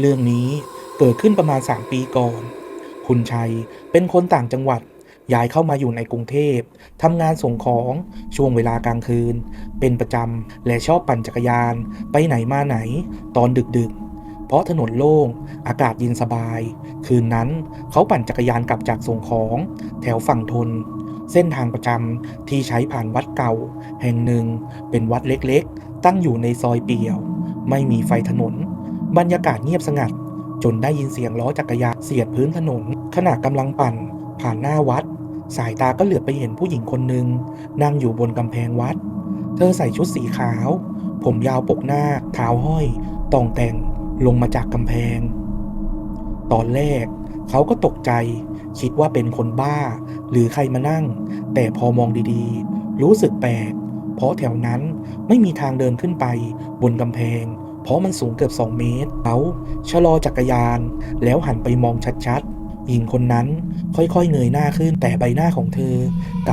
เรื่องนี้เกิดขึ้นประมาณ 3 ปีก่อน คุณชัยเป็นคนต่างจังหวัด ย้ายเข้ามาอยู่ในกรุงเทพทำงานส่งของช่วงเวลากลางคืน เป็นประจำและชอบปั่นจักรยาน ไปไหนมาไหน ตอนดึกๆ เพราะถนนโล่ง อากาศเย็นสบาย คืนนั้นเขาปั่นจักรยานกลับจากส่งของ แถวฝั่งทน เส้นทางประจำที่ใช้ผ่านวัดเก่า แห่งหนึ่งเป็นวัดเล็กๆ ตั้งอยู่ในซอยเปี่ยว ไม่มีไฟถนน บรรยากาศเงียบสงัด จนได้ยินเสียงล้อจักรยานเสียดพื้นถนน ขณะกำลังปั่น ผ่านหน้าวัด สายตาก็เหลือบไปเห็นผู้หญิงคนหนึ่งนั่งอยู่บนกำแพงวัด เธอใส่ชุดสีขาว ผมยาวปกหน้าเท้าห้อยตองแต่งลงมาจากกำแพง ตอนแรกเขาก็ตกใจ คิดว่าเป็นคนบ้า หรือใครมานั่ง แต่พอมองดีๆ รู้สึกแปลกเพราะแถวนั้นไม่มีทางเดินขึ้นไปบนกำแพง เพราะมันสูงเกือบ 2 เมตรเขาชะลอจักรยาน แล้วหันไปมองชัดๆหญิงคนนั้นค่อยๆเงยหน้าขึ้นแต่ใบหน้าของเธอกับ